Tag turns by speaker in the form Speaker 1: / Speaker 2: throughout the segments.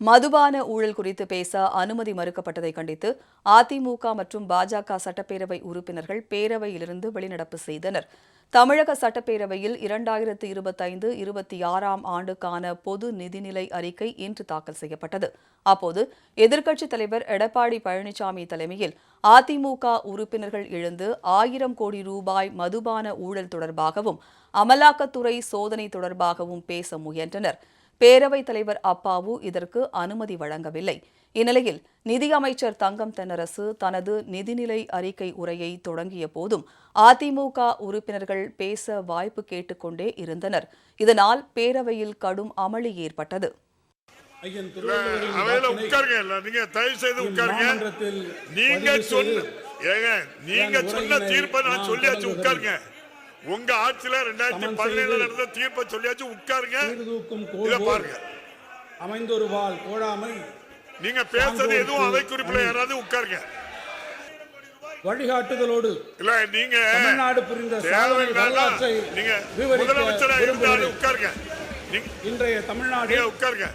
Speaker 1: மதுபான ஊழல் குறித்து பேச அனுமதி மறுக்கப்பட்டதை கண்டித்து அதிமுக மற்றும் பாஜக சட்டப்பேரவை உறுப்பினர்கள் பேரவையிலிருந்து வெளிநடப்பு செய்தனர். தமிழக சட்டப்பேரவையில் இரண்டாயிரத்து இருபத்தைந்து இருபத்தி ஆறாம் ஆண்டுக்கான பொது நிதிநிலை அறிக்கை இன்று தாக்கல் செய்யப்பட்டது. அப்போது எதிர்க்கட்சித் தலைவர் எடப்பாடி பழனிசாமி தலைமையில் அதிமுக உறுப்பினர்கள் எழுந்து ஆயிரம் கோடி ரூபாய் மதுபான ஊழல் தொடர்பாகவும் அமலாக்கத்துறை சோதனை தொடர்பாகவும் பேச முயன்றனர். பேரவைத் தலைவர் அப்பாவு இதற்கு அனுமதி வழங்கவில்லை. இந்நிலையில் நிதியமைச்சர் தங்கம் தென்னரசு தனது நிதிநிலை அறிக்கை உரையை தொடங்கிய போதும் அதிமுக உறுப்பினர்கள் பேச வாய்ப்பு கேட்டுக்கொண்டே இருந்தனர். இதனால் பேரவையில் கடும் அமளி ஏற்பட்டது.
Speaker 2: நீங்க சொன்ன தீர்ப்பை நான் சொல்லியாச்சு. உட்காருங்க. உங்க ஆட்சியில ரெண்டாயிரத்தி பதினேழுல நடந்த தீர்ப்பை சொல்லியாச்சு உட்காருங்க. இத பாருங்க.
Speaker 3: அமைந்தொரு வாழ் கோடாமை.
Speaker 2: நீங்க பேசுறது எதுவும் அவை குறிப்புல. யாராவது உட்காருங்க.
Speaker 3: வழிகாட்டுதலோடு
Speaker 2: இல்ல நீங்க
Speaker 3: தமிழ்நாடு புரிந்த
Speaker 2: நீங்க
Speaker 3: விவரிக்க
Speaker 2: முதலமைச்சரா இருந்தாலும்
Speaker 3: விரும்புகிறேன்.
Speaker 2: உட்காருங்க.
Speaker 3: இன்றைய தமிழ்நாடு
Speaker 2: உட்காருங்க.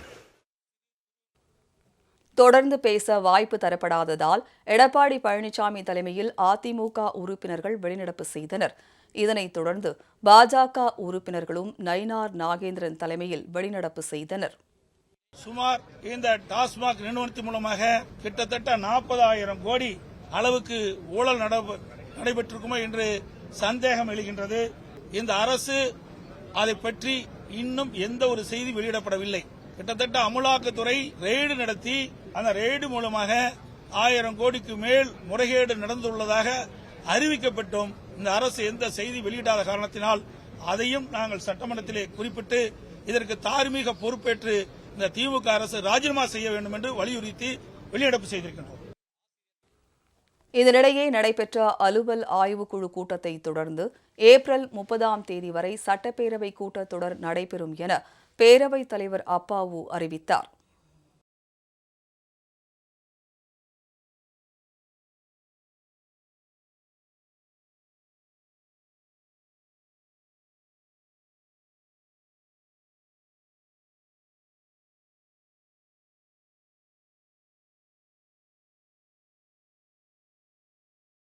Speaker 1: தொடர்ந்து பேச வாய்ப்பு தரப்படாததால் எடப்பாடி பழனிசாமி தலைமையில் அதிமுக உறுப்பினர்கள் வெளிநடப்பு செய்தனர். இதனைத் தொடர்ந்து பாஜக உறுப்பினர்களும் நயினார் நாகேந்திரன் தலைமையில் வெளிநடப்பு செய்தனர்.
Speaker 4: சுமார் இந்த டாஸ்மாக் நிறுவனத்தின் மூலமாக கிட்டத்தட்ட நாற்பதாயிரம் கோடி அளவுக்கு ஊழல் நட- நடைபெற்றிருக்குமோ என்று சந்தேகம் எழுகின்றது. இந்த அரசு அதை பற்றி இன்னும் எந்த ஒரு செய்தி வெளியிடப்படவில்லை. கிட்டத்தட்ட அமலாக்கத்துறை ரெய்டு நடத்தி அந்த ரெய்டு மூலமாக ஆயிரம் கோடிக்கு மேல் முறைகேடு நடந்துள்ளதாக அறிவிக்கப்பட்டும். இந்த அரசு எந்த செய்தி வெளியிடாத காரணத்தினால் அதையும் நாங்கள் சட்டமன்றத்திலே குறிப்பிட்டு இதற்கு தார்மீக பொறுப்பேற்று இந்த திமுக அரசு ராஜினாமா செய்ய வேண்டும் என்று வலியுறுத்தி வெளியிடப்பு செய்திருக்கின்றோம்.
Speaker 1: இதனிடையே நடைபெற்ற அலுவல் ஆய்வுக்குழு கூட்டத்தை தொடர்ந்து ஏப்ரல் முப்பதாம் தேதி வரை சட்டப்பேரவை கூட்டத்தொடர் நடைபெறும் என பேரவைத் தலைவர் அப்பாவு அறிவித்தார்.